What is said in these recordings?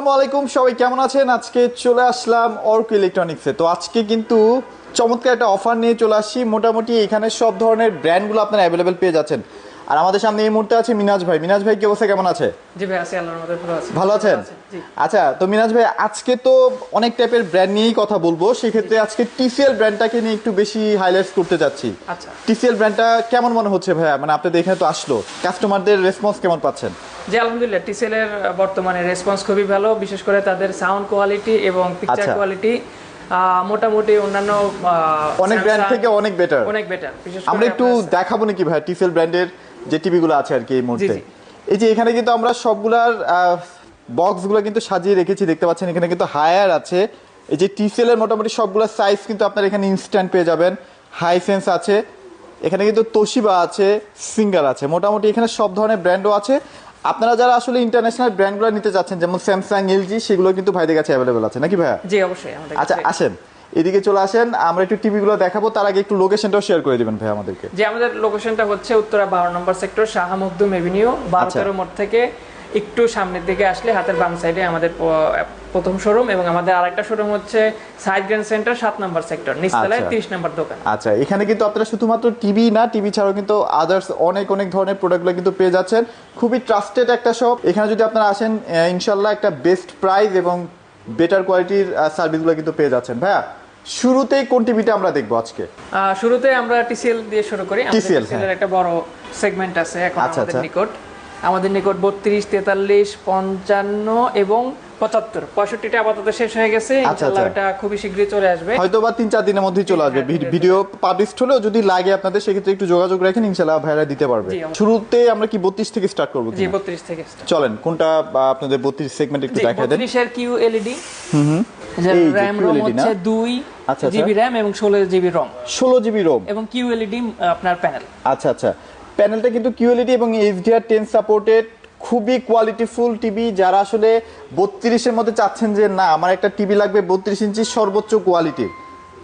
আসসালামু আলাইকুম, সবাই কেমন আছেন? আজকে চলে আসলাম অর্ক ইলেকট্রনিক্সে। তো আজকে কিন্তু চমৎকার একটা অফার নিয়ে চলে আসছি। মোটামুটি এখানে সব ধরনের ব্র্যান্ডগুলো আপনারা অ্যাভেলেবেল পেয়ে যাচ্ছেন। আর আমাদের সামনে এই মুহূর্তে আছে মিনাজ ভাই। মিনাজ ভাই কি অবস্থা? কেমন আছে? জি ভাই আছি আল্লাহর মধ্যে ভালো আছি। ভালো আছেন? আচ্ছা তো মিনাজ ভাই আজকে তো অনেক টাইপের ব্র্যান্ড নিয়েই কথা বলব। সেক্ষেত্রে আজকে টিসিএল ব্র্যান্ডটাকে নিয়ে একটু বেশি হাইলাইট করতে যাচ্ছি আচ্ছা। টিসিএল ব্র্যান্ডটা কেমন মনে হচ্ছে ভাইয়া? মানে আপনাদের এখানে তো আসলো। কাস্টমারদের রেসপন্স কেমন পাচ্ছেন? জি আলহামদুলিল্লাহ টিসেল এর বর্তমানে রেসপন্স খুবই ভালো। বিশেষ করে তাদের সাউন্ড কোয়ালিটি এবং পিকচার আচ্ছা। কোয়ালিটি মোটামুটি অন্যান্য অনেক ব্র্যান্ড থেকে অনেক বেটার অনেক বেটার আমরা একটু দেখাবো নাকি ভাই টিসেল ব্র্যান্ডের যে টিভিগুলো আছে আর কি এই মুহূর্তে। এই যে এখানে কিন্তু আমরা সবগুলার বক্সগুলো কিন্তু সাজিয়ে রেখেছি দেখতে পাচ্ছেন এখানে কিন্তু হায়ার আছে। এই যে টিসেল এর মোটামুটি সবগুলো সাইজ কিন্তু আপনার এখানে ইনস্ট্যান্ট পেয়ে যাবেন। হাই সেন্স আছে। এখানে কিন্তু তোশিবা আছে সিঙ্গার আছে। মোটামুটি এখানে সব ধরনের ব্র্যান্ডও আছে। আপনারা যারা আসলে ইন্টারন্যাশনাল ব্র্যান্ডগুলো নিতে চাচ্ছেন যেমন স্যামসাং এলজি সেগুলো কিন্তু ভাইদের কাছে অ্যাভেলেবেল আছে। নাকি ভাইয়া? জি অবশ্যই আচ্ছা আসেন। এদিকে চলে আসেন আমরা একটু টিভিগুলো দেখাবো তার আগে একটু লোকেশনটাও শেয়ার করে দিবেন ভাই আমাদেরকে। যে আমাদের লোকেশনটা হচ্ছে উত্তরা বারো নম্বর সেক্টর শাহ মখদুম এভিনিউ বারো আচ্ছা। মোড় থেকে একটু সামনের দিকে আসলে হাতের বাম সাইডে আমাদের প্রথম শোরুম এবং আমাদের আরেকটা শোরুম হচ্ছে সাইড গ্র্যান্ড সেন্টার সাত নম্বর সেক্টর নিচতলায় আচ্ছা। তিরিশ নম্বর দোকান। আচ্ছা এখানে কিন্তু আপনারা শুধুমাত্র টিভি না টিভি ছাড়াও কিন্তু আদার্স অনেক অনেক ধরনের প্রোডাক্টগুলো কিন্তু পেয়ে যাচ্ছেন। খুবই ট্রাস্টেড একটা শপ এখানে যদি আপনারা আসেন ইনশাল্লাহ একটা বেস্ট প্রাইস এবং বেটার কোয়ালিটির সার্ভিসগুলো কিন্তু পেয়ে যাচ্ছেন ভাইয়া। শুরুতেই কোন টিভিটা আমরা দেখব আজকে? শুরুতে আমরা টিসিএল দিয়ে শুরু করি। TCL এর একটা বড় সেগমেন্ট আছে এখন আচ্ছা, আমাদের আচ্ছা। নিকট। আমাদের নিকট বত্রিশ তেতাল্লিশ পঞ্চান্ন এবং পঁচাত্তর। পঁয়ষট্টিটা আপাতত শেষ হয়ে গেছে। আচ্ছা, ইনশাল্লাহ আচ্ছা। এটা খুবই শীঘ্রই চলে আসবে। হয়তো বা তিন চার দিনের মধ্যেই চলে আসবে। ভিডিও পাবলিশ হলেও যদি লাগে আপনাদের সেক্ষেত্রে একটু যোগাযোগ রাখেন ইনশাল্লাহ ভাইরা দিতে পারবে। শুরুতে আমরা কি বত্রিশ থেকে স্টার্ট করব জি? বত্রিশ থেকে চলেন কোনটা আপনাদের বত্রিশ সেগমেন্ট একটু দেখা দেন। বত্রিশের কিউ এলইডি এই যে র্যাম রোম QLED হচ্ছে দুই আচ্ছা, আচ্ছা। জিবি র্যাম এবং ষোলো জিবি রম ষোলো জিবি রোম এবং কিউ এলইডি আপনার প্যানেল আচ্ছা আচ্ছা। প্যানেলটা কিন্তু কিউএলইডি এবং এইচডিআর টেন সাপোর্টেড খুবই কোয়ালিটিফুল টিভি যারা আসলে বত্রিশের মধ্যে চাচ্ছেন যে না আমার একটা টিভি লাগবে বত্রিশ ইঞ্চি সর্বোচ্চ কোয়ালিটির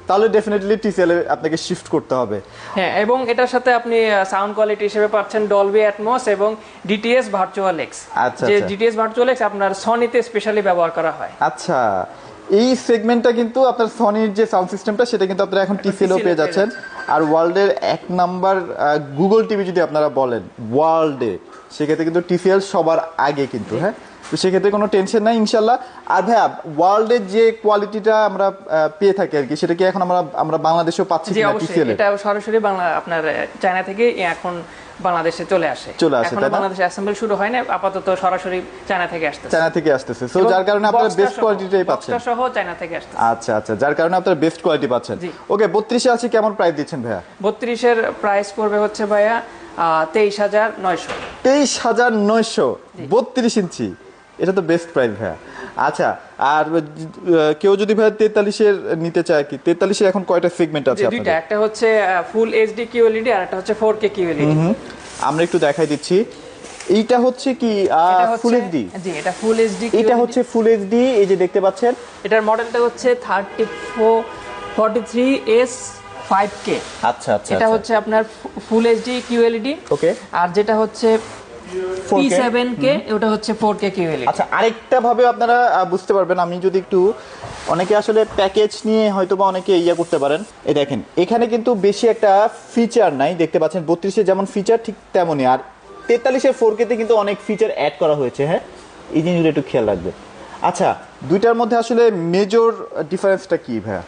তাহলে ডেফিনেটলি টিসিএল আপনাকে শিফট করতে হবে। হ্যাঁ এবং এটার সাথে আপনি সাউন্ড কোয়ালিটি হিসেবে পাচ্ছেন ডলবি অ্যাটমস এবং ডিটিএস ভার্চুয়াল এক্স আচ্ছা, যে। ডিটিএস ভার্চুয়াল এক্স আপনার সনিতে স্পেশালি ব্যবহার করা হয়। আচ্ছা। এই সেগমেন্টটা কিন্তু আপনার সনির যে সাউন্ড সিস্টেমটা সেটা কিন্তু আপনারা এখন টিসিএলও পেয়ে যাচ্ছেন। আর ওয়ার্ল্ডের এক নাম্বার গুগল টিভি যদি আপনারা বলেন ওয়ার্ল্ডে সেক্ষেত্রে কিন্তু টিসিএল সবার আগে কিন্তু হ্যাঁ? তো সেক্ষেত্রে কোনো টেনশন নাই ইনশাল্লাহ আর ভাইয়া ওয়ার্ল্ডের যে কোয়ালিটিটা আমরা পেয়ে থাকি আর কি সেটা কি এখন আমরা আমরা বাংলাদেশেও পাচ্ছি কিনা এটা সরাসরি বাংলা আপনার চায়না থেকে এখন বাংলাদেশে চলে আসে। চলে আসে, তাই বাংলাদেশে অ্যাসেম্বল শুরু হয় না আপাতত সরাসরি চায়না থেকে আসতেছে। চায়না থেকে আসতেছে। সো যার কারণে আপনারা বেস্ট কোয়ালিটিটাই পাচ্ছেন। সহ চায়না থেকে আসতেছে। আচ্ছা আচ্ছা যার কারণে আপনারা বেস্ট কোয়ালিটি পাচ্ছেন। ওকে বত্রিশে আছে কেমন প্রাইস দিচ্ছেন ভাইয়া? বত্রিশের প্রাইস পড়বে হচ্ছে ভাইয়া তেইশ হাজার নয়শো। তেইশ হাজার নয়শো বত্রিশ ইঞ্চি। এটা তো বেস্ট প্রাইস ভাইয়া। আচ্ছা আর কেউ যদি ভাইয়া তেতাল্লিশের নিতে চায় কি? তেতাল্লিশের এখন কয়টা সেগমেন্ট আছে দুইটা। একটা হচ্ছে ফুল এইচডি কিউএলইডি আর একটা হচ্ছে ফোর কে কিউএলইডি হুম, আমরা একটু দেখাই দিচ্ছি। এইটা হচ্ছে কি ফুল এইচডি জি এটা ফুল এইচডি এটা হচ্ছে ফুল এইচডি এই যে দেখতে পাচ্ছেন। এটার মডেলটা হচ্ছে thirty four forty three S five K আচ্ছা আচ্ছা এটা হচ্ছে আপনার ফুল এইচডি কিউএলইডি ওকে আর যেটা হচ্ছে ওটা হচ্ছে কিউএলইডি আচ্ছা আরেকটা ভাবে আপনারা বুঝতে পারবেন আমি যদি একটু অনেকে আসলে প্যাকেজ নিয়ে হয়তো বা অনেকে ইয়া করতে পারেন। এই দেখেন এখানে কিন্তু বেশি একটা ফিচার নাই দেখতে পাচ্ছেন বত্রিশে যেমন ফিচার ঠিক তেমনই। আর তেতাল্লিশের ফোর কেতে কিন্তু অনেক ফিচার অ্যাড করা হয়েছে হ্যাঁ? এই জিনিসগুলো একটু খেয়াল রাখবেন। আচ্ছা দুইটার মধ্যে আসলে মেজর ডিফারেন্সটা কি ভাইয়া?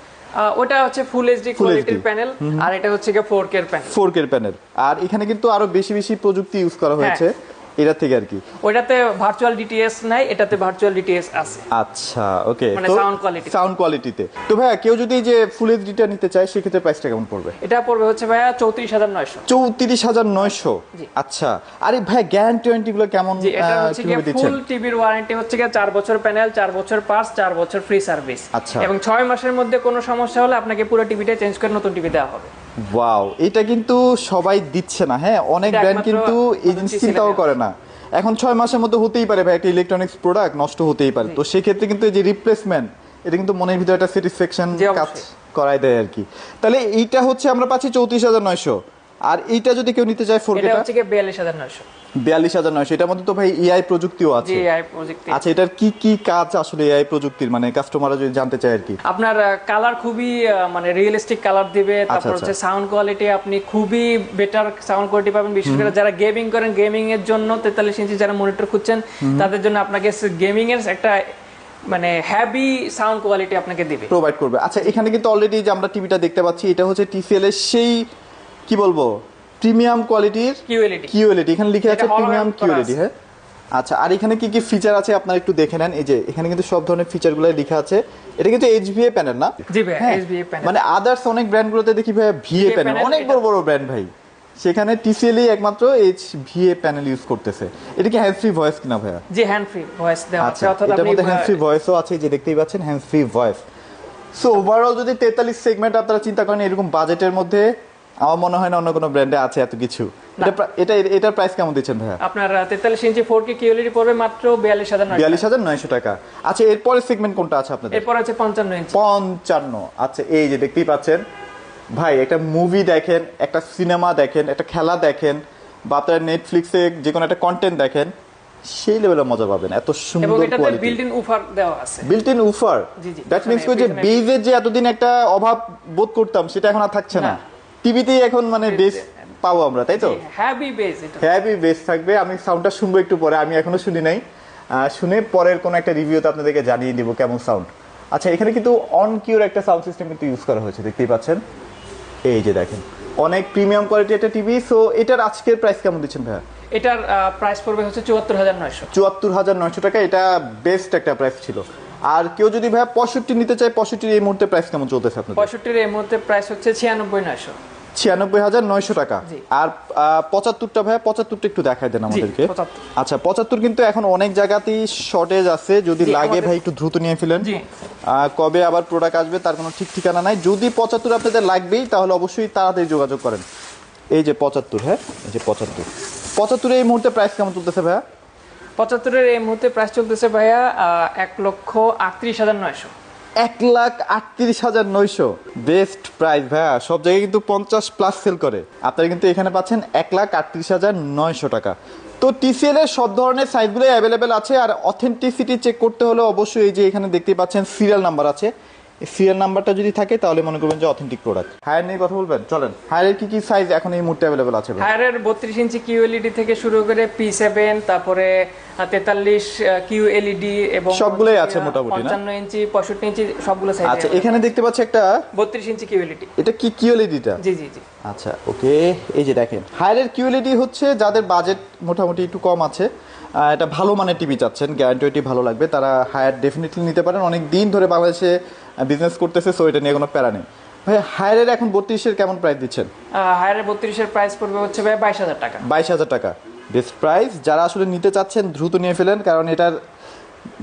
ওটা হচ্ছে ফুল এইচডি কোয়ালিটির প্যানেল আর এটা হচ্ছে গিয়ে ফোর কে প্যানেল 4K এর প্যানেল আর এখানে কিন্তু আরও বেশি বেশি প্রযুক্তি ইউজ করা হয়েছে। এটা থেকে আর কি? ওইটাতে ভার্চুয়াল ডিটিএস নাই এটাতে ভার্চুয়াল ডিটিএস আছে। আচ্ছা ওকে। মানে sound quality। সাউন্ড কোয়ালিটিতে তো ভাইয়া কেউ যদি যে ফুল এইচডিটা নিতে চায় সেক্ষেত্রে প্রাইসটা কেমন পড়বে? এটা পড়বে হচ্ছে ভাইয়া চৌত্রিশ হাজার নয়শো। চৌত্রিশ হাজার নয়শো। আচ্ছা। আরে ভাই গ্যারান্টি ওয়ারেন্টি গুলো কেমন এটা হচ্ছে ফুল টিভির ওয়ারেন্টি হচ্ছে গিয়ে চার বছর প্যানেল চার বছর পার্স চার বছর ফ্রি সার্ভিস আচ্ছা। এবং ছয় মাসের মধ্যে কোনো সমস্যা হলে আপনাকে পুরো টিভিটা চেঞ্জ করে নতুন টিভি দেওয়া হবে। ওয়াও এটা কিন্তু সবাই দিচ্ছে না হ্যাঁ? অনেক ব্র্যান্ড কিন্তু এই জিনিস চিন্তাও করে না। এখন ছয় মাসের মধ্যে হতেই পারে ভাই একটা ইলেকট্রনিক্স প্রোডাক্ট নষ্ট হতেই পারে। তো সেক্ষেত্রে কিন্তু এই যে রিপ্লেসমেন্ট এটা কিন্তু মনের ভিতরে একটা স্যাটিসফ্যাকশন কাজ করায় করাই দেয় আর কি। তাহলে এইটা হচ্ছে আমরা পাচ্ছি চৌত্রিশ হাজার নয়শো। আর এইটা যদি কেউ নিতে চায় ফোর এটা হচ্ছে গিয়ে বিয়াল্লিশ হাজার নয়শো। বিয়াল্লিশ হাজার নয়শো। এটার মধ্যে তো ভাই এআই প্রযুক্তিও আছে। জি আই প্রজেক্টে আচ্ছা এটার কি কি কাজ আসলে এআই প্রযুক্তির? মানে কাস্টমাররা যদি জানতে চায় আর কি। আপনার কালার খুবই মানে রিয়েলিস্টিক কালার দিবে। তারপর আচ্ছা। হচ্ছে সাউন্ড কোয়ালিটি আপনি খুবই বেটার সাউন্ড কোয়ালিটি পাবেন। বিশেষ করে যারা গেমিং করেন গেমিং এর জন্য তেতাল্লিশ ইঞ্চি যারা মনিটর খুঁজছেন তাদের জন্য আপনাকে গেমিং এর একটা মানে হ্যাভি সাউন্ড কোয়ালিটি আপনাকে দিবে। প্রোভাইড করবে। আচ্ছা এখানে কিন্তু অলরেডি যে আমরা টিভিটা দেখতে পাচ্ছি এটা হচ্ছে টিসিএল এর সেই কি বলব? প্রিমিয়াম কোয়ালিটির কিউএলইডি এখানে লিখে আছে প্রিমিয়াম কিউএলইডি হ্যাঁ? আচ্ছা আর এখানে কি কি ফিচার আছে আপনারা একটু দেখে নেন? এই যে এখানে কিন্তু সব ধরনের ফিচারগুলো লেখা আছে। এটা কিন্তু এইচভিএ প্যানেল না? জি ভাই HBA panel। মানে আদার্স অনেক ব্র্যান্ডগুলোতে দেখি ভাই ভিএ প্যানেল অনেক বড় বড় ব্র্যান্ড ভাই। সেখানে টিসিএলই একমাত্র এইচ ভিএ প্যানেল ইউজ করতেছে। এটা কি হ্যান্ড ফ্রি ভয়েস কিনা ভাইয়া? জি হ্যান্ড ফ্রি ভয়েস দেওয়া আছে আচ্ছা অর্থাৎ এটার মধ্যে হ্যান্ড ফ্রি ভয়েসও আছে যে দেখতেই পাচ্ছেন hand free voice so overall যদি তেতাল্লিশ সেগমেন্ট আপনারা চিন্তা করেন এরকম বাজেটের মধ্যে আমার মনে হয় না অন্য কোনো ব্র্যান্ডে আছে এত কিছু। এটা এটা এটার প্রাইস কেমন দিচ্ছেন ভাইয়া? আপনার তেতাল্লিশ ইঞ্চি ফোর কে কিউএলইডি পড়বে মাত্র বিয়াল্লিশ হাজার নয় বিয়াল্লিশ হাজার নয়শো টাকা। আচ্ছা এরপরে সেগমেন্ট কোনটা আছে আপনাদের? এরপর আছে পঞ্চান্ন ইঞ্চি। পঞ্চান্ন। আচ্ছা এই যে দেখতেই পাচ্ছেন। ভাই একটা মুভি দেখেন একটা সিনেমা দেখেন একটা খেলা দেখেন বা আপনারা নেটফ্লিক্সে যে কোনো একটা কন্টেন্ট দেখেন সেই লেভেলে মজা পাবেন এত এবং সুন্দর এটাতে কোয়ালিটি বিল্ট ইন উফার দেওয়া আছে। বিল্ট ইন উফার জি, জি, দ্যাট মিন্স যে বেজের যে এতদিন একটা অভাব বোধ করতাম সেটা এখন আর থাকছে না। টিভিতেই এখন মানে বেস পাবো আমরা তাই তো? হ্যাভি বেস হ্যাভি বেস থাকবে। আমি সাউন্ডটা শুনব একটু পরে আমি এখনও শুনি নাই। শুনে পরের কোনো একটা রিভিউতে আপনাদেরকে জানিয়ে দিব কেমন সাউন্ড আচ্ছা এখানে কিন্তু অন কিউর একটা সাউন্ড সিস্টেম কিন্তু ইউজ করা হয়েছে দেখতেই পাচ্ছেন? এই যে দেখেন অনেক প্রিমিয়াম কোয়ালিটি একটা টিভি সো এটার আজকের প্রাইস কেমন দিচ্ছেন ভাইয়া? এটার প্রাইস পড়বে হচ্ছে চুয়াত্তর হাজার নয়শো। চুয়াত্তর হাজার নয়শো টাকা এটা বেস্ট একটা প্রাইস ছিল। আর কেউ যদি ভাইয়া পঁয়ষট্টি নিতে চায় পঁয়ষট্টির এই মুহূর্তে প্রাইস কেমন চলতেছে আপনাদের? পঁয়ষট্টির এই মুহূর্তে প্রাইস হচ্ছে ছিয়ানব্বই নয়শো। ছিয়ানব্বই হাজার নয়শো টাকা। আর পঁচাত্তরটা ভাইয়া পঁচাত্তরটা একটু দেখাই দেন আমাদেরকে। আচ্ছা পঁচাত্তর কিন্তু এখন অনেক জায়গাতেই শর্টেজ আছে। যদি লাগে ভাই একটু দ্রুত নিয়ে ফেলেন। কবে আবার প্রোডাক্ট আসবে তার কোনো ঠিক ঠিকানা নাই। যদি পঁচাত্তর আপনাদের লাগবেই তাহলে অবশ্যই তাড়াতাড়ি যোগাযোগ করেন। এই যে পঁচাত্তর হ্যাঁ? এই যে পঁচাত্তর। পঁচাত্তরে এই মুহূর্তে প্রাইস কেমন চলতেছে ভাইয়া? পঁচাত্তরের এই মুহূর্তে প্রাইস চলতেছে ভাইয়া এক লক্ষ আটত্রিশ হাজার নয়শো। এক লাখ আটত্রিশ হাজার নয়শো। বেস্ট প্রাইস ভাইয়া, সব জায়গায় কিন্তু পঞ্চাশ প্লাস সেল করে। আপনারা কিন্তু এখানে পাচ্ছেন এক লাখ আটত্রিশ হাজার নয়শো টাকা। তো টিসিএল এর সব ধরনের সাইজগুলোই অ্যাভেলেবেল আছে, আর অথেন্টিসিটি চেক করতে হলে অবশ্যই এই যে এখানে দেখতে পাচ্ছেন সিরিয়াল নাম্বার আছে। সিরিয়াল নাম্বারটা যদি থাকে তাহলে মনে করবেন যে অথেন্টিক প্রোডাক্ট হায়ার নিয়ে কথা বলবেন? চলেন। হায়ারের কি কি সাইজ এখন এই মুহূর্তে অ্যাভেলেবেল আছে হায়ারের বত্রিশ ইঞ্চি কিউএলইডি থেকে শুরু করে পি সেভেন তারপরে তেতাল্লিশ কিউ এলইডি এবং সবগুলোই আছে মোটামুটি, না? পঞ্চান্ন ইঞ্চি পঁয়ষট্টি ইঞ্চি সবগুলো সাইজ আচ্ছা এখানে দেখতে পাচ্ছি একটা বত্রিশ ইঞ্চি কিউ কিউএলইডি এটা কি কিওলিডিটা জি জি জি। আচ্ছা ওকে এই যে দেখেন হায়ারের কিউএলইডি হচ্ছে যাদের বাজেট মোটামুটি একটু কম আছে। এটা ভালো মানের টিভি চাচ্ছেন গ্যারান্টি ভালো লাগবে তারা হায়ার ডেফিনেটলি নিতে পারেন। অনেক দিন ধরে বাংলাদেশে বিজনেস করতেছে সো এটা নিয়ে কোনো প্যারা নেই। ভাই হায়ারের এখন বত্রিশের কেমন প্রাইস দিচ্ছেন? হায়ারের বত্রিশের প্রাইস পড়বে হচ্ছে ভাই বাইশ হাজার টাকা। বাইশ হাজার টাকা। বেস্ট প্রাইস যারা আসলে নিতে চাচ্ছেন দ্রুত নিয়ে ফেলেন কারণ এটার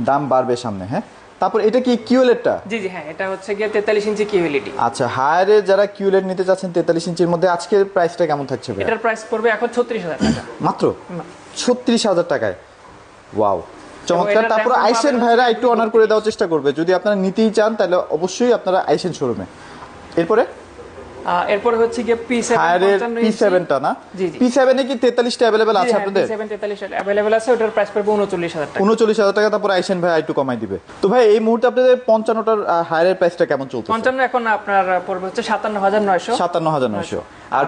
দাম বাড়বে সামনে হ্যাঁ? তারপর এটা কি কিউলেটটা? জি জি হ্যাঁ এটা হচ্ছে গিয়ে তেতাল্লিশ ইঞ্চি কিউএলইডি। আচ্ছা হায়ারে যারা কিউলেট নিতে চাচ্ছেন তেতাল্লিশ ইঞ্চির মধ্যে আজকের প্রাইসটা কেমন থাকছে ভাই এটার প্রাইস পড়বে এখন ছত্রিশ হাজার টাকা। মাত্র? ছত্রিশ হাজার টাকায়। ওয়াও। চমৎকার। তারপর আইসেন ভাইরা একটু অনার করে দেওয়ার চেষ্টা করবে। যদি আপনারা নিতেই চান তাহলে অবশ্যই আপনারা আইসেন শোরুমে। এরপরে এরপরে হচ্ছে গিয়ে পি হায়ারের সেভেন পি সেভেনটা না? জি, জি। পি সেভেনে কি অ্যাভেলেবেল আছে আপনাদের? সেভেন তেতাল্লিশ অ্যাভেলেবেল আছে ওটার প্রাইস পড়বে উনচল্লিশ হাজার টাকা। তারপর আইসেন ভাই একটু কমাই দিবে। তো ভাই এই মুহূর্তে আপনাদের হায়ারের প্রাইসটা কেমন চলছে পঞ্চান্ন এখন আপনার পড়বে হচ্ছে সাতান্ন হাজার নয়শো। সাতান্ন হাজার নয়শো আর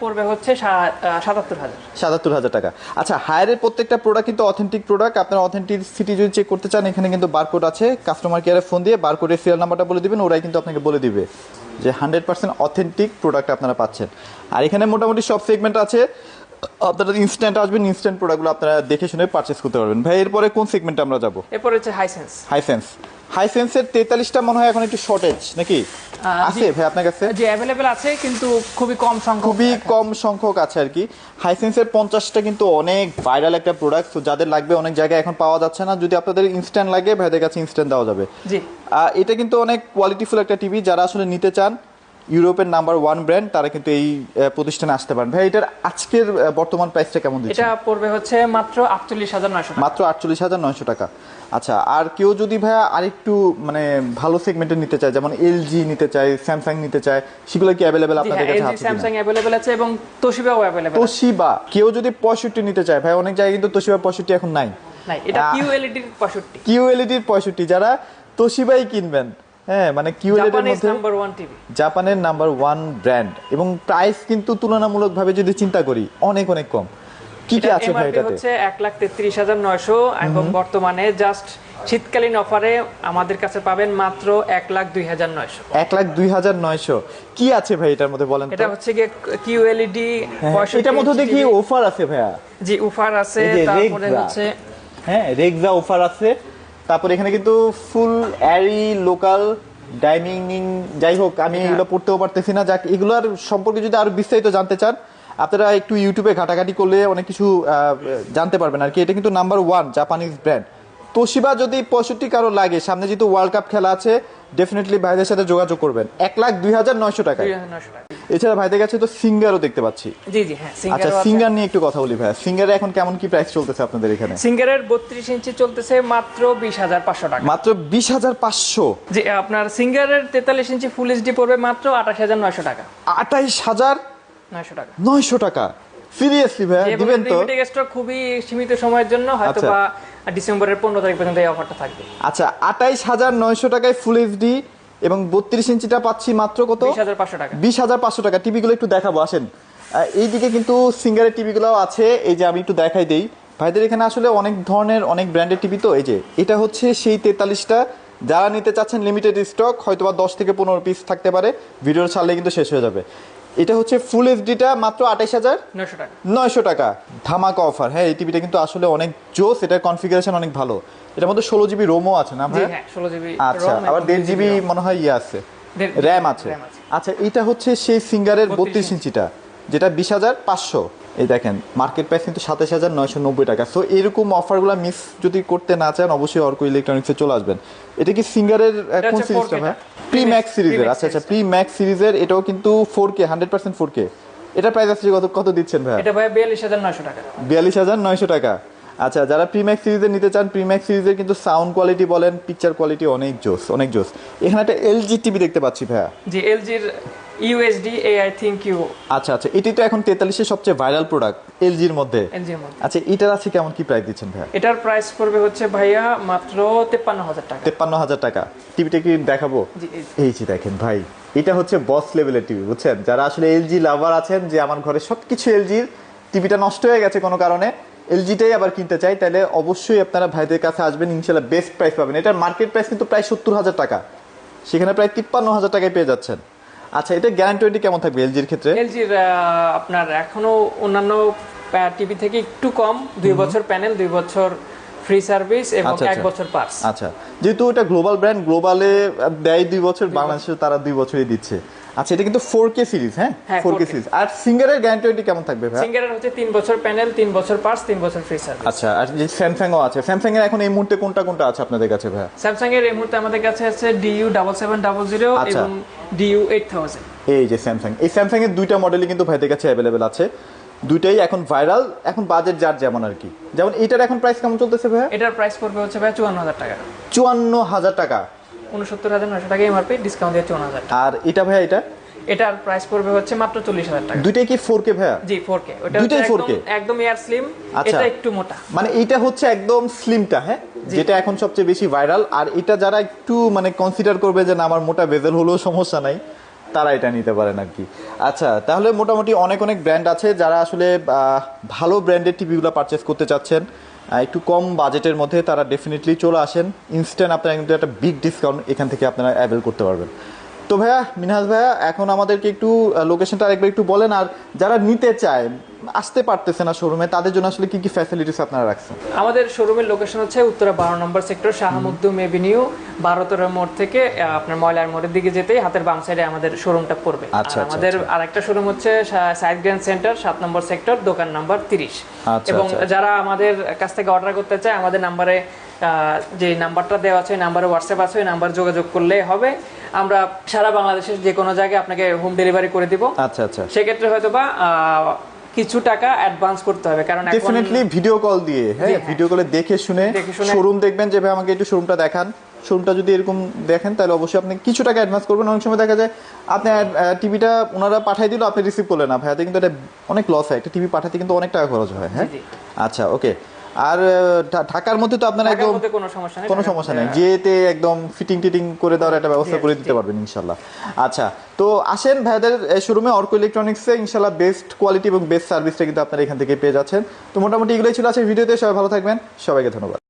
পড়বে হচ্ছে সা- আহ, সাতাত্তর হাজার সাতাত্তর হাজার টাকা। আচ্ছা হায়ারের প্রত্যেকটা প্রোডাক্ট কিন্তু অথেন্টিক প্রোডাক্ট আপনার অথেন্টিসিটি যদি চেক করতে চান এখানে কিন্তু বারকোড আছে। কাস্টমার কেয়ারে ফোন দিয়ে বারকোডের সিরিয়াল নাম্বারটা বলে দিবেন ওরাই কিন্তু আপনাকে বলে দিবে। যে হান্ড্রেড পার্সেন্ট অথেন্টিক প্রোডাক্ট আপনারা পাচ্ছেন। আর এখানে মোটামুটি সব সেগমেন্ট আছে। আপনারা ইনস্ট্যান্ট আসবেন ইনস্ট্যান্ট প্রোডাক্টগুলো আপনারা দেখে শুনে পারচেস করতে পারবেন। ভাই এরপরে কোন সেগমেন্টে আমরা যাব? এরপরে হচ্ছে হাইসেন্স হাইসেন্স হাইসেন্সের তেতাল্লিশটা মনে হয় এখন একটু শর্টেজ নাকি? আছে ভাই আপনার কাছে? যে অ্যাভেলেবেল আছে কিন্তু খুবই কম সংখ্যক খুবই কম সংখ্যক আছে আর কি। হাইসেন্সের পঞ্চাশটা কিন্তু অনেক ভাইরাল একটা প্রোডাক্ট তো যাদের লাগবে অনেক জায়গায় এখন পাওয়া যাচ্ছে না। যদি আপনাদের ইনস্ট্যান্ট লাগে ভাইদের কাছে ইনস্ট্যান্ট দেওয়া যাবে। জি। এটা কিন্তু অনেক কোয়ালিটিফুল একটা টিভি যারা আসলে নিতে চান ইউরোপের নাম্বার ওয়ান ব্র্যান্ড তারা কিন্তু এই প্রতিষ্ঠানে আসতে পারেন ভাই এটার আজকের বর্তমান প্রাইসটা কেমন দিচ্ছে? এটা পড়বে হচ্ছে মাত্র আটচল্লিশ হাজার নয়শো মাত্র আটচল্লিশ হাজার নয়শো টাকা। আচ্ছা আর কেউ যদি ভাইয়া আরেকটু মানে ভালো সেগমেন্টে নিতে চায় যেমন এলজি নিতে চায় স্যামসাং নিতে চায় সেগুলো কি অ্যাভেলেবেল আপনাদের কাছে আছে স্যামসাং অ্যাভেলেবেল আছে এবং তোশিবাও অ্যাভেলেবেল তোশিবা কেউ যদি পঁয়ষট্টি নিতে চায় ভাই অনেক জায়গায় কিন্তু তোশিবা পঁয়ষট্টি এখন নাই। নাই এটা কিউএলইডির পঁয়ষট্টি। কিউএলইডির পঁয়ষট্টি যারা তোশিবাই কিনবেন হ্যাঁ মানে কিউএলইডির জাপানিজ মধ্যে নাম্বার ওয়ান টিভি জাপানের নাম্বার ওয়ান ব্র্যান্ড এবং প্রাইস কিন্তু তুলনামূলকভাবে যদি চিন্তা করি অনেক অনেক কম। কি কি আছে ভাই এটাতে? হচ্ছে এক লাখ তেত্রিশ হাজার নয়শো এবং বর্তমানে জাস্ট শীতকালীন অফারে আমাদের কাছে পাবেন মাত্র এক লাখ দুই হাজার নয়শো। এক লাখ দুই হাজার নয়শো। কি আছে ভাই এটার মধ্যে বলেন তো? এটা হচ্ছে গিয়ে কিউএলইডি হ্যাঁ, এটার মধ্যে দেখি অফার আছে ভাইয়া। জি অফার আছে তারপরে হচ্ছে হ্যাঁ রেক্সা অফার আছে। তারপর এখানে কিন্তু ফুল অ্যারি লোকাল ডাইনিং যাই হোক আমি এগুলো পড়তেও পারতেছি না। যাক এগুলোর সম্পর্কে যদি আরও বিস্তারিত জানতে চান আপনারা একটু ইউটিউবে ঘাটাঘাটি করলে অনেক কিছু আহ, জানতে পারবেন আর কি। এটা কিন্তু number one Japanese brand Toshiba যদি পঁয়ষট্টি কারও লাগে সামনে যেহেতু ওয়ার্ল্ড কাপ খেলা আছে ডেফিনেটলি ভাইদের সাথে যোগাযোগ করবেন। এক লাখ দুই হাজার নয়শো টাকা। এছাড়া ভাইদের কাছে তো সিঙ্গারও দেখতে পাচ্ছি। জি জি হ্যাঁ আচ্ছা সিঙ্গার নিয়ে একটু কথা বলি ভাইয়া। সিঙ্গারে এখন কেমন কি প্রাইস চলতেছে আপনাদের এখানে? সিঙ্গারের বত্রিশ ইঞ্চি চলতেছে মাত্র বিশ হাজার পাঁচশো টাকা। মাত্র বিশ হাজার পাঁচশো? জি আপনার সিঙ্গারের তেতাল্লিশ ইঞ্চি ফুল এইচডি পড়বে মাত্র আঠাশ হাজার নয়শো টাকা। আঠাইশ হাজার নয়শো টাকা। নয়শো টাকা। সিরিয়াসলি এবং দিবেন তো? লিমিটেড স্টক খুবই সীমিত সময়ের জন্য হয়তো আচ্ছা। বা ডিসেম্বরের পনেরো তারিখ পর্যন্ত এই অফারটা থাকবে। আচ্ছা আঠাইশ হাজার নয়শো টাকায় ফুল এইচডি এবং বত্রিশ ইঞ্চিটা পাচ্ছি মাত্র কত? বিশ হাজার পাঁচশো টাকা। টাকা। টিভিগুলো একটু দেখাবো আসেন। এইদিকে কিন্তু সিঙ্গারের টিভিগুলো আছে। এই যে আমি একটু দেখাই দেই। ভাইদের এখানে আসলে অনেক ধরনের অনেক ব্র্যান্ডের টিভি তো। এই যে এটা হচ্ছে সেই তেতাল্লিশটা। যারা নিতে চাচ্ছেন লিমিটেড স্টক হয়তো বা দশ থেকে পনেরো পিস থাকতে পারে। ভিডিওর ছাড়লে কিন্তু শেষ হয়ে যাবে। এটা হচ্ছে ফুল এইচডিটা মাত্র আঠাইশ হাজার। নয়শো টাকা। নয়শো টাকা। ধামাকা অফার হ্যাঁ এই টিভিটা কিন্তু আসলে অনেক জোস। এটার কনফিগারেশন অনেক ভালো। এটার মধ্যে ষোলো জিবি রোমও আছে না ভাই হ্যাঁ ষোলো জিবি আচ্ছা আবার দেড় জিবি মনে হয় ইয়ে আছে। র্যাম আছে। আচ্ছা এটা হচ্ছে সেই সিঙ্গারের 32 বত্রিশ ইঞ্চিটা যেটা বিশ হাজার পাঁচশো। এই দেখেন মার্কেট প্রাইস কিন্তু সাতাশ হাজার নয়শো নব্বই টাকা। সো এরকম অফারগুলো মিস যদি করতে না চান অবশ্যই অর্ক ইলেকট্রনিক্সে চলে আসবেন। এটা কি সিঙ্গারের কোন সিরিজটা 4K ভাই টা। প্রি ম্যাক্স সিরিজের আচ্ছা আচ্ছা প্রি ম্যাক্স সিরিজের এটাও কিন্তু four K hundred percent four K এটা প্রাইস আছে কত কত দিচ্ছেন ভাই এটা ভাই বিয়াল্লিশ হাজার নয়শো টাকা। বিয়াল্লিশ হাজার নয়শো টাকা। আচ্ছা যারা প্রিম্যাক্স সিরিজের নিতে চান প্রিম্যাক্স সিরিজের কিন্তু সাউন্ড কোয়ালিটি বলেন পিকচার কোয়ালিটি অনেক জোস অনেক জোস। এখানে একটা এলজি টিভি দেখতে পাচ্ছি ভাইয়া। জি এলজির USD A I ThinQ U আচ্ছা আচ্ছা এটি তো এখন তেতাল্লিশের সবচেয়ে ভাইরাল প্রোডাক্ট এলজির মধ্যে। এলজির মধ্যে। আচ্ছা এটার আছে কেমন কি প্রাইস দিচ্ছেন ভাইয়া? এটার প্রাইস পড়বে হচ্ছে ভাইয়া মাত্র তেপ্পান্ন হাজার টাকা। তেপ্পান্ন হাজার টাকা। টিভিটা কি দেখাবো? এই- এই যে দেখেন ভাই এটা হচ্ছে বস লেভেলের টিভি বুঝছেন? যারা আসলে এলজি লাভার আছেন যে আমার ঘরে সবকিছু এলজির টিভিটা নষ্ট হয়ে গেছে কোনো কারণে এলজিটাই আবার কিনতে চাই তাহলে অবশ্যই আপনারা ভাইদের কাছে আসবেন ইনশাল্লাহ বেস্ট প্রাইস পাবেন। এটার মার্কেট প্রাইস কিন্তু প্রায় সত্তর হাজার টাকা। সেখানে প্রায় তিপ্পান্ন হাজার টাকায় পেয়ে যাচ্ছেন। আচ্ছা এটা গ্যারান্টি কেমন থাকবে এলজির ক্ষেত্রে? এলজির আপনার এখনও অন্যান্য টিভি থেকে একটু কম দুই বছর প্যানেল দুই বছর ফ্রি সার্ভিস এবং আচ্ছা, এক আচ্ছা। বছর পার্স আচ্ছা যেহেতু এটা গ্লোবাল ব্র্যান্ড গ্লোবালে দেয় দুই বছর বাংলাদেশে তারা দুই বছরই দিচ্ছে। আচ্ছা এটা কিন্তু ফোর কে সিরিজ হ্যাঁ? হ্যাঁ, ফোর কে 4K সিরিজ। আর সিঙ্গারের গ্যারান্টি কেমন থাকবে ভাই সিঙ্গারের হচ্ছে তিন বছর প্যানেল তিন বছর পার্স তিন বছর ফ্রি সার্ভিস আচ্ছা আর যে স্যামসাংও আছে স্যামসাং এর এখন এই মুহূর্তে কোনটা কোনটা আছে আপনাদের কাছে ভাই স্যামসাং এর এই মুহূর্তে আমাদের কাছে আছে DU double seven double zero আচ্ছা। এবং ডিইউ এইট থাউজেন্ড এই যে স্যামসাং এই স্যামসাং এর দুইটা মডেলই কিন্তু ভাইদের কাছে অ্যাভেলেবেল আছে। দুইটাই এখন ভাইরাল এখন বাজেট যার যেমন আর কি। যেমন এটার এখন প্রাইস কেমন চলতেছে ভাই এটার প্রাইস পড়বে হচ্ছে ভাই চুয়ান্ন হাজার টাকা। চুয়ান্ন হাজার টাকা। উনসত্তর হাজার নশো টাকা এমআরপি ডিসকাউন্ট দিয়ে চুয়ান্ন হাজার। আর এটা ভাইয়া এটা? এটার প্রাইস পড়বে হচ্ছে মাত্র চল্লিশ হাজার টাকা। দুইটাই কি ফোর কে ভাইয়া? জি ফোর কে ওটা দুইটাই হচ্ছে 4K? একদম- এয়ার স্লিম আচ্ছা। এটা একটু মোটা। মানে এইটা হচ্ছে একদম স্লিমটা হ্যাঁ? যেটা এখন সবচেয়ে বেশি ভাইরাল আর এটা যারা একটু মানে কনসিডার করবে যে না আমার মোটা বেজেল হলেও সমস্যা নাই তারা এটা নিতে পারেন আর কি। আচ্ছা তাহলে মোটামুটি অনেক অনেক ব্র্যান্ড আছে যারা আসলে ভালো ব্র্যান্ডের টিভিগুলো পারচেস করতে চাচ্ছেন। একটু কম বাজেটের মধ্যে তারা ডেফিনেটলি চলে আসেন। ইনস্ট্যান্ট আপনারা কিন্তু একটা বিগ ডিসকাউন্ট এখান থেকে আপনারা অ্যাভেল করতে পারবেন। তো ভাইয়া মিনহাজ ভাইয়া এখন আমাদেরকে একটু লোকেশনটা আরেকবার একটু বলেন আর যারা নিতে চায় আসতে পারতেছে না শোরুমে তাদের জন্য আসলে কি কি ফ্যাসিলিটিস আপনারা রাখছেন? আমাদের শোরুমের লোকেশন হচ্ছে উত্তরা বারো নম্বর সেক্টর শাহমুদ্দুম এভিনিউ বারোতরা মোড় থেকে আপনার ময়লার মোড়ের দিকে যেতেই হাতের বাম সাইডে আমাদের শোরুমটা পড়বে। আচ্ছা, আচ্ছা, আমাদের আরেকটা শোরুম হচ্ছে সাইড গ্র্যান্ড সেন্টার সাত নম্বর সেক্টর দোকান নাম্বার তিরিশ। আচ্ছা, এবং আচ্ছা। যারা আমাদের কাছ থেকে অর্ডার করতে চায় আমাদের নাম্বারে যে নাম্বারটা দেওয়া আছে ওই নাম্বারে হোয়াটসঅ্যাপ আছে ওই নাম্বার যোগাযোগ করলে হবে। আমরা সারা বাংলাদেশের যে কোনো জায়গায় আপনাকে হোম ডেলিভারি করে দিব। আচ্ছা আচ্ছা। সেক্ষেত্রে হয়তো বা কিছু টাকা অ্যাডভান্স করতে হবে কারণ ডেফিনেটলি ভিডিও কল দিয়ে হ্যাঁ হ্যাঁ। ভিডিও কলে দেখে শুনে শোরুম দেখবেন যে ভাই আমাকে একটু শোরুমটা দেখান। শোরুমটা যদি এরকম দেখেন তাহলে অবশ্যই আপনি কিছু টাকা অ্যাডভান্স করবেন। অনেক সময় দেখা যায় আপনি টিভিটা ওনারা পাঠিয়ে দিল আপনি রিসিভ করলেন না। ভাইয়াতে কিন্তু এটা অনেক লস হয়। একটা টিভি পাঠাতে কিন্তু অনেক টাকা খরচ হয় হ্যাঁ। আচ্ছা ওকে আর ঢাকার মধ্যে তো আপনার একদম কোনো সমস্যা নেই কোনো সমস্যা নেই। যেতে একদম ফিটিং টিটিং করে দেওয়ার একটা ব্যবস্থা করে দিতে পারবেন ইনশাল্লাহ। আচ্ছা তো আসেন ভাইদের শোরুমে অর্ক ইলেকট্রনিক্সে ইনশাল্লাহ বেস্ট কোয়ালিটি এবং বেস্ট সার্ভিসটা কিন্তু আপনারা এখান থেকে পেয়ে যাচ্ছেন। তো মোটামুটি এগুলোই ছিল আছে ভিডিওতে সবাই ভালো থাকবেন সবাইকে ধন্যবাদ।